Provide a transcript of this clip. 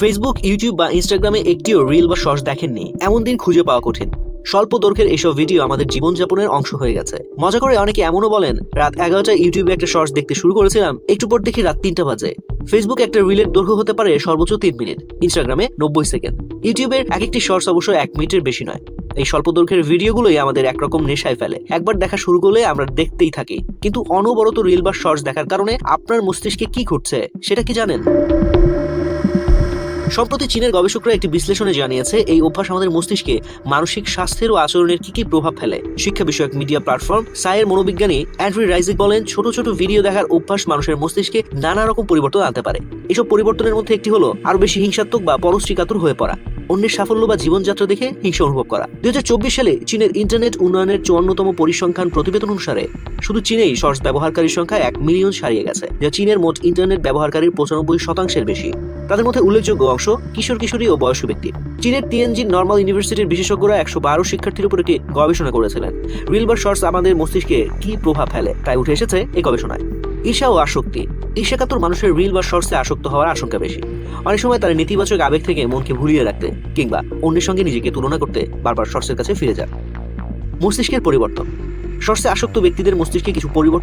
Facebook YouTube বা ইনস্টাগ্রামে একটিও রিল বা শর্টস দেখেননি। এমন দিন খুঁজে পাওয়া কঠিন। স্বল্প দৈর্ঘ্যের এসব ভিডিও আমাদের জীবনযাপনের অংশ হয়ে গেছে। মজা করে অনেকে এমনও বলেন, রাত এগারোটায় ইউটিউবে একটা শর্টস দেখতে শুরু করেছিলাম, একটু পর দেখি রাত তিনটা বাজে। ফেসবুক একটা রিলের দৈর্ঘ্য হতে পারে সর্বোচ্চ তিন মিনিট ইনস্টাগ্রামে নব্বই সেকেন্ড। ইউটিউবের এক একটি শর্টস অবশ্য এক মিনিটের বেশি নয়। এই স্বল্প দৈর্ঘ্যের ভিডিওগুলোই আমাদের একরকম নেশায় ফেলে। একবার দেখা শুরু করলে আমরা দেখতেই থাকি। কিন্তু অনবরত রিল বা শর্টস দেখার কারণে আপনার মস্তিষ্কে কি ঘটছে সেটা কি জানেন? সম্প্রতি চীনের গবেষকরা একটি বিশ্লেষণে জানিয়েছে, এই অভ্যাস আমাদের মস্তিষ্কে মানসিক স্বাস্থ্যের ও আচরণের কি কি প্রভাব ফেলে। শিক্ষা বিষয়ক মিডিয়া প্ল্যাটফর্ম সায়ের মনোবিজ্ঞানী অ্যান্ড্রি রাইজিক বলেন, ছোট ছোট ভিডিও দেখার অভ্যাস মানুষের মস্তিষ্কে নানা রকম পরিবর্তন আনতে পারে। এসব পরিবর্তনের মধ্যে একটি হলো আরও বেশি হিংসাত্মক বা পরশ্রীকাতর হয়ে পড়া। অন্যের সাফল্য বা জীবনযাত্রা দেখে হিংসা অনুভব করা। দু হাজার চব্বিশ সালে চীনের ইন্টারনেট উন্নয়নের চুয়ান্নতম পরিসংখ্যান প্রতিবেদন অনুসারে, শুধু চীনেই শর্টস ব্যবহারকারীর সংখ্যা এক মিলিয়ন ছাড়িয়ে গেছে, যা চীনের মোট ইন্টারনেট ব্যবহারকারীর পঁচানব্বই শতাংশের বেশি। তাদের মধ্যে উল্লেখযোগ্য অংশ কিশোর কিশোরী ও বয়স্ক ব্যক্তি। চীনের টিএনজি নর্মাল ইউনিভার্সিটির বিশেষজ্ঞরা একশো বারো শিক্ষার্থীর উপর একটি গবেষণা করেছিলেন। রিল বা শর্টস আমাদের মস্তিষ্কে কি প্রভাব ফেলে, তাই উঠে এসেছে এই গবেষণায়। ঈর্ষা ও আসক্তি। ঈর্ষাকাতর মানুষের রিল বা শর্টসে আসক্ত হওয়ার আশঙ্কা বেশি। অনেক সময় তারা নেতিবাচক আবেগ থেকে মনকে ভুলিয়ে রাখতে কিংবা অন্যের সঙ্গে নিজেকে তুলনা করতে বারবার শর্টসের কাছে ফিরে যায়। মস্তিষ্কের পরিবর্তন। শর্টসে আসক্ত ব্যক্তিদের মস্তিষ্কে কিছু পরিবর্তন